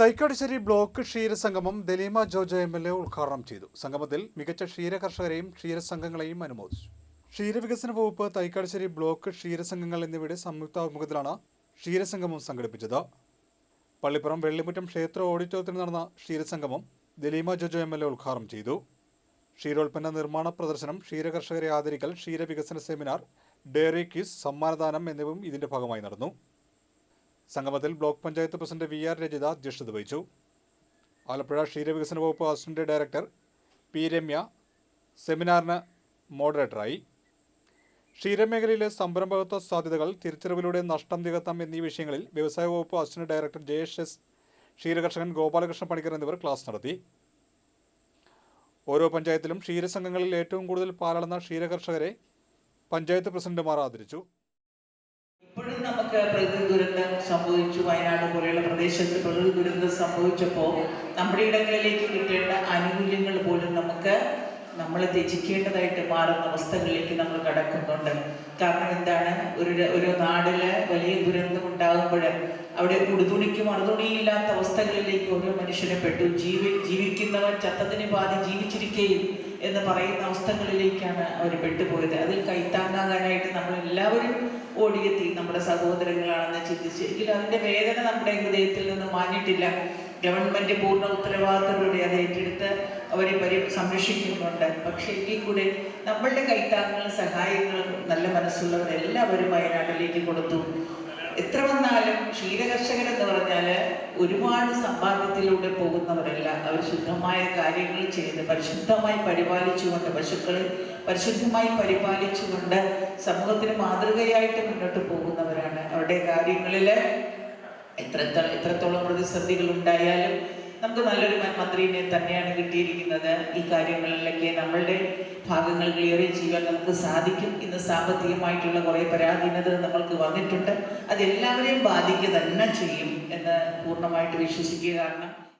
തൈക്കാടുശ്ശേരി block ക്ഷീരസംഗമം Dalima Jojo M L A ഉദ്ഘാടനം ചെയ്തു. സംഗമത്തിൽ മികച്ച ക്ഷീര കർഷകരെയും ക്ഷീരസംഘങ്ങളെയും അനുമോദിച്ചു. ക്ഷീരവികസന വകുപ്പ് തൈക്കാടിശ്ശേരി ബ്ലോക്ക് ക്ഷീരസംഘങ്ങൾ എന്നിവയുടെ സംയുക്താഭിമുഖത്തിലാണ് ക്ഷീരസംഗമം സംഘടിപ്പിച്ചത്. പള്ളിപ്പുറം വെള്ളിമുറ്റം ക്ഷേത്ര ഓഡിറ്റോറിയത്തിൽ നടന്ന ക്ഷീരസംഗമം Dalima Jojo M L A ഉദ്ഘാടനം ചെയ്തു. ക്ഷീരോൽപ്പന്ന നിർമ്മാണ പ്രദർശനം ക്ഷീരകർഷകരെ ആദരിക്കൽ ക്ഷീരവികസന സെമിനാർ ഡയറി ക്വിസ് സമ്മാനദാനം എന്നിവയും ഇതിന്റെ ഭാഗമായി നടന്നു. സംഗമത്തിൽ block panchayat president V R Rajitha അധ്യക്ഷത വഹിച്ചു. ആലപ്പുഴ ക്ഷീരവികസന വകുപ്പ് അസിസ്റ്റന്റ് ഡയറക്ടർ പി രമ്യ സെമിനാറിന് മോഡറേറ്ററായി. ക്ഷീരമേഖലയിലെ സംരംഭകത്വ സാധ്യതകൾ തിരിച്ചറിവിലൂടെ നഷ്ടം നികത്താം എന്നീ വിഷയങ്ങളിൽ വ്യവസായ വകുപ്പ് അസിസ്റ്റന്റ് ഡയറക്ടർ ജയേഷ് എസ് ക്ഷീരകർഷകൻ ഗോപാലകൃഷ്ണ പണിക്കർ എന്നിവർ ക്ലാസ് നടത്തി. ഓരോ പഞ്ചായത്തിലും ക്ഷീരസംഘങ്ങളിൽ ഏറ്റവും കൂടുതൽ പാലളന്ന ക്ഷീരകർഷകരെ പഞ്ചായത്ത് പ്രസിഡന്റുമാർ ആദരിച്ചു. ഇപ്പോഴും നമുക്ക് പ്രകൃതി ദുരന്തം സംഭവിച്ചു. വയനാട് പോലെയുള്ള പ്രദേശത്ത് പ്രകൃതി ദുരന്തം സംഭവിച്ചപ്പോൾ നമ്മുടെ ഇടങ്ങളിലേക്ക് കിട്ടേണ്ട ആനുകൂല്യങ്ങൾ പോലും നമുക്ക് നമ്മൾ ത്യജിക്കേണ്ടതായിട്ട് മാറുന്ന അവസ്ഥകളിലേക്ക് നമ്മൾ കടക്കുന്നുണ്ട്. കാരണം എന്താണ്? ഒരു ഒരു നാടിൽ വലിയ ദുരന്തം ഉണ്ടാകുമ്പോൾ അവിടെ ഉടുതുണിക്ക് മറുതുണിയില്ലാത്ത അവസ്ഥകളിലേക്ക് ഓരോ മനുഷ്യനെ പെട്ടു. ജീവി ജീവിക്കുന്നവൻ ചത്തതിനെ പാതി ജീവിച്ചിരിക്കുകയും എന്ന് പറയുന്ന അവസ്ഥകളിലേക്കാണ് അവർ പെട്ടുപോയത്. അതിൽ കൈത്താങ്ങാകാനായിട്ട് നമ്മൾ എല്ലാവരും ഓടിയെത്തി. നമ്മുടെ സഹോദരങ്ങളാണെന്ന് ചിന്തിച്ച്. എങ്കിലും അതിന്റെ വേദന നമ്മുടെ ഹൃദയത്തിൽ നിന്ന് മാഞ്ഞിട്ടില്ല. ഗവൺമെന്റ് പൂർണ ഉത്തരവാദിത്തത്തോടെ അത് ഏറ്റെടുത്ത് അവരെ പരി സംരക്ഷിക്കുന്നുണ്ട്. പക്ഷേ എങ്കിൽ കൂടെ നമ്മളുടെ കൈത്താങ്ങളും സഹായങ്ങളും നല്ല മനസ്സുള്ളവർ എല്ലാവരും വയനാട്ടിലേക്ക് കൊടുത്തു. എത്ര വന്നാലും ക്ഷീരകർഷകരെന്ന് പറഞ്ഞാൽ ഒരുപാട് സമ്പാദ്യത്തിലൂടെ പോകുന്നവരല്ല. അവർ ശുദ്ധമായ കാര്യങ്ങൾ ചെയ്ത് പരിശുദ്ധമായി പരിപാലിച്ചുകൊണ്ട് പശുക്കളെ പരിശുദ്ധമായി പരിപാലിച്ചുകൊണ്ട് സമൂഹത്തിന് മാതൃകയായിട്ട് മുന്നോട്ട് പോകുന്നവരാണ്. അവരുടെ കാര്യങ്ങളിൽ എത്ര എത്രത്തോളം പ്രതിസന്ധികൾ ഉണ്ടായാലും നമുക്ക് നല്ലൊരു മന്ത്രിനെ തന്നെയാണ് കിട്ടിയിരിക്കുന്നത്. ഈ കാര്യങ്ങളിലൊക്കെ നമ്മളുടെ ഭാഗങ്ങൾ ക്ലിയർ ചെയ്യാൻ നമുക്ക് സാധിക്കും. ഇന്ന് സാമ്പത്തികമായിട്ടുള്ള കുറേ പരാധീനത നമ്മൾക്ക് വന്നിട്ടുണ്ട്. അതെല്ലാവരെയും ബാധിക്കുക തന്നെ ചെയ്യും എന്ന് പൂർണമായിട്ട് വിശ്വസിക്കുക കാരണം